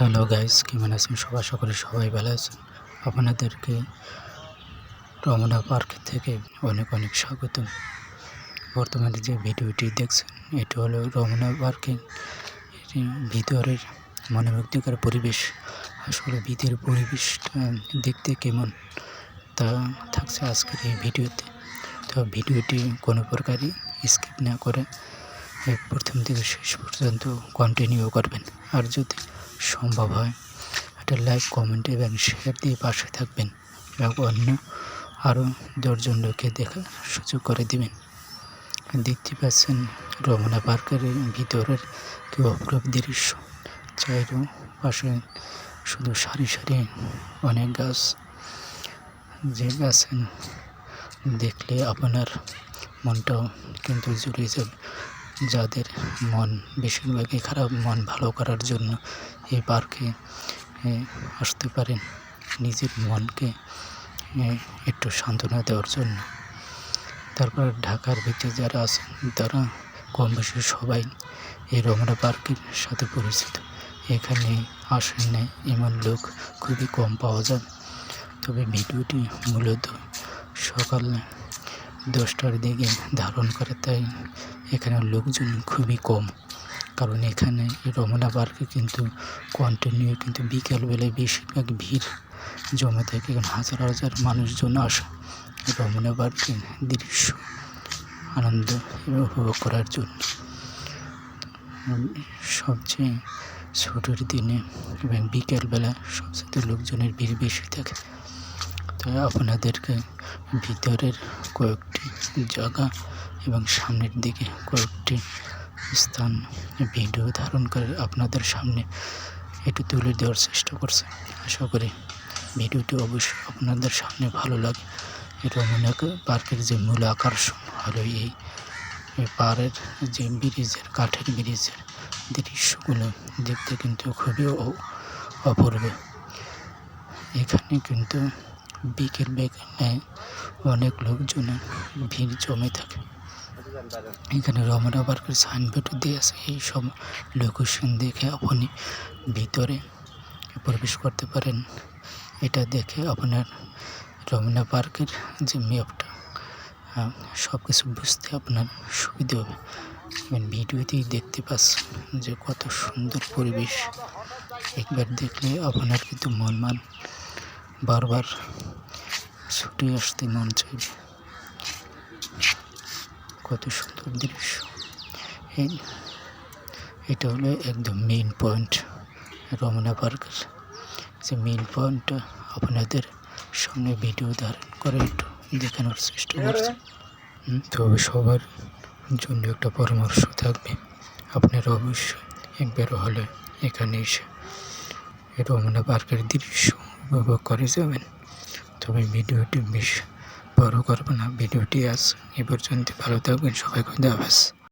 Hello guys, কেমন আছেন? সবাই সকলে সবাই ভালো আছেন। আপনাদেরকে রমনা পার্ক থেকে অনেক অনেক স্বাগত বর্তমানে যে ভিডিওটি দেখছেন, এটি হলো রমনা পার্কে ভিতরের মনোমুগ্ধকর পরিবেশ। আসলে ভিতরের পরিবেশটা দেখতে কেমন তা থাকছে আজকের এই ভিডিওতে। তো ভিডিওটি কোনো প্রকারই স্কিপ না করে প্রথম থেকে শেষ পর্যন্ত কন্টিনিউ করবেন। আর যদি সম্ভব হয়। একটা লাইক, কমেন্ট এবং শেয়ার দিয়ে পাশে থাকবেন এবং অন্য আরও দশজন লোকে দেখার সুযোগ করে দিবেন। দেখতে পাচ্ছেন রমনা পার্কের ভিতরের কি অপরূপ দৃশ্য। চাইরো পাশে শুধু সারি সারি অনেক গাছ। যে গাছেন দেখলে আপনার মনটাও কিন্তু জুড়ে যাবে। যাদের মন বেশিরভাগই খারাপ, মন ভালো করার জন্য এই পার্কে আসতে পারেন। নিজের মনকে একটু সান্ত্বনা দেওয়ার জন্য। তারপর ঢাকার ভিতরে যারা আছেন, তারা কম বেশি সবাই এই রমনা পার্কের সাথে পরিচিত। এখানে আসেন নাই এমন লোক খুবই কম পাওয়া যায়। তবে ভিডিওটি মূলত সকাল দশটার দিকে ধারণ করে, তাই এখানে লোকজন খুবই কম। কারণ এখানে রমনা পার্কে কিন্তু কন্টিনিউ কিন্তু বিকেলবেলায় বেশিরভাগ ভিড় জমে থাকে। এখানে হাজার হাজার মানুষজন আসে রমনা পার্কের দৃশ্য, আনন্দ উপভোগ করার জন্য। সবচেয়ে ছুটির দিনে এবং বিকেলবেলা সবচেয়ে লোকজনের ভিড় বেশি থাকে। আপনাদেরকে ভিতরের কয়েকটি জায়গা এবং সামনের দিকে কয়েকটি স্থান ভিডিও ধারণ করে আপনাদের সামনে একটু তুলে দেওয়ার চেষ্টা করছে। আশা করি ভিডিওটি অবশ্যই আপনাদের সামনে ভালো লাগে। রমনা পার্কের যে মূল আকর্ষণ হলো এই পাহাড়ের যে ব্রিজের, কাঠের ব্রিজের দৃশ্যগুলো দেখতে কিন্তু খুবই অপূর্ব। এখানে কিন্তু বিকেল বেকালে অনেক লোকজনের ভিড় জমে থাকে। এখানে রমনা পার্কের সাইনবোর্ড দিয়ে আছে। এই সব লোকেশন দেখে আপনি ভিতরে প্রবেশ করতে পারেন। এটা দেখে আপনার রমনা পার্কের যে ম্যাপটা সব কিছু বুঝতে আপনার সুবিধা হবে। ভিডিওতেই দেখতে পাচ্ছেন যে কত সুন্দর পরিবেশ। একবার দেখলে আপনার কিন্তু মন মান বারবার ছুটে আসতে মন চাইবে। কত সুন্দর দৃশ্য। এটা হলো একদম মেইন পয়েন্ট রমনা পার্কের যে মেইন পয়েন্টটা আপনাদের সামনে ভিডিও ধারণ করে একটু দেখানোর চেষ্টা করছি। তবে সবার জন্য একটা পরামর্শ থাকবে। আপনারা অবশ্যই একবার হলে এখানে এসে রমনা পার্কের দৃশ্য উপভোগ করে যাবেন। তবে ভিডিওটি বেশ বড় করব না। ভিডিওটি আজ এ পর্যন্ত। ভালো থাকবেন। সবাই খুদা হাফেজ।